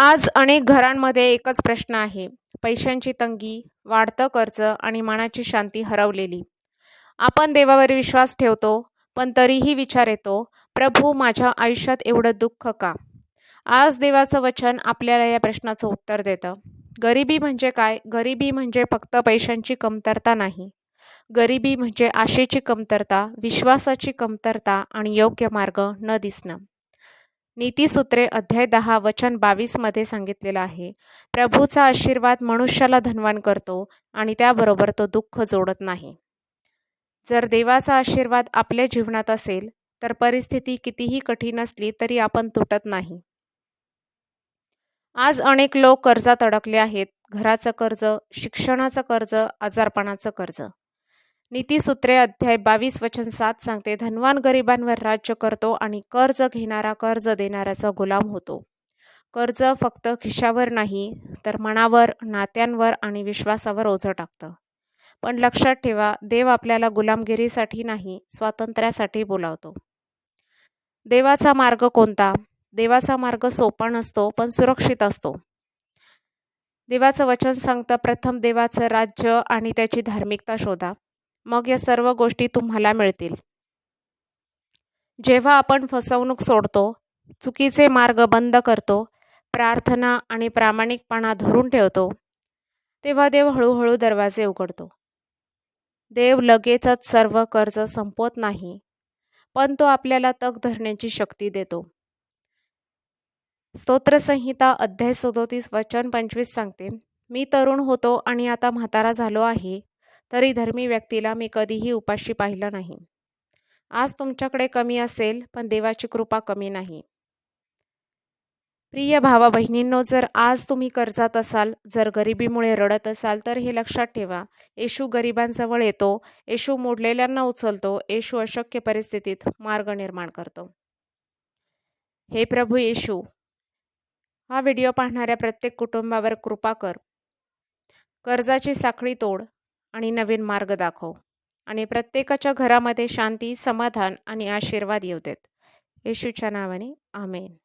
आज अनेक घरांमध्ये एकच प्रश्न आहे. पैशांची तंगी वाढतं कर्ज आणि मनाची शांती हरवलेली. आपण देवावर विश्वास ठेवतो पण तरीही विचार येतो प्रभू माझ्या आयुष्यात एवढं दुःख का? आज देवाचं वचन आपल्याला या प्रश्नाचं उत्तर देतं. गरिबी म्हणजे काय? गरिबी म्हणजे फक्त पैशांची कमतरता नाही. गरिबी म्हणजे आशेची कमतरता विश्वासाची कमतरता आणि योग्य मार्ग न दिसणं. नीतीसूत्रे अध्याय दहा वचन बावीसमध्ये सांगितलेलं आहे. प्रभूचा आशीर्वाद मनुष्याला धनवान करतो आणि त्याबरोबर तो दुःख जोडत नाही. जर देवाचा आशीर्वाद आपल्या जीवनात असेल तर परिस्थिती कितीही कठीण असली तरी आपण तुटत नाही. आज अनेक लोक कर्जात अडकले आहेत. घराचं कर्ज शिक्षणाचं कर्ज आजारपणाचं कर्ज. नीतीसूत्रे अध्याय बावीस वचन सात सांगते धनवान गरिबांवर राज्य करतो आणि कर्ज घेणारा कर्ज देणाऱ्याचा गुलाम होतो. कर्ज फक्त खिशावर नाही तर मनावर नात्यांवर आणि विश्वासावर ओझं टाकतं. पण लक्षात ठेवा देव आपल्याला गुलामगिरीसाठी नाही स्वातंत्र्यासाठी बोलावतो. देवाचा मार्ग कोणता? देवाचा मार्ग सोपा नसतो पण सुरक्षित असतो. देवाचं वचन सांगतं प्रथम देवाचं राज्य आणि त्याची धार्मिकता शोधा. मग या सर्व गोष्टी तुम्हाला मिळतील. जेव्हा आपण फसवणूक सोडतो चुकीचे मार्ग बंद करतो प्रार्थना आणि प्रामाणिकपणा धरून ठेवतो तेव्हा देव हळूहळू दरवाजे उघडतो. देव लगेचच सर्व कर्ज संपवत नाही पण तो आपल्याला तग धरण्याची शक्ती देतो. स्तोत्रसंहिता अध्याय सदोतीस वचन पंचवीस सांगते मी तरुण होतो आणि आता म्हातारा झालो आहे. तरी धर्मी व्यक्तीला मी कधीही उपाशी पाहिलं नाही. आज तुमच्याकडे कमी असेल पण देवाची कृपा कमी नाही. प्रिय भावा बहिणींनो जर आज तुम्ही कर्जात असाल जर गरिबीमुळे रडत असाल तर हे लक्षात ठेवा. येशू गरिबांजवळ येतो येशू मोडलेल्यांना उचलतो येशू अशक्य परिस्थितीत मार्ग निर्माण करतो. हे प्रभू येशू हा व्हिडिओ पाहणाऱ्या प्रत्येक कुटुंबावर कृपा कर. कर्जाची साखळी तोड आणि नवीन मार्ग दाखव. आणि प्रत्येकाच्या घरामध्ये शांती समाधान आणि आशीर्वाद येऊ देत. येशूच्या नावाने आमेन.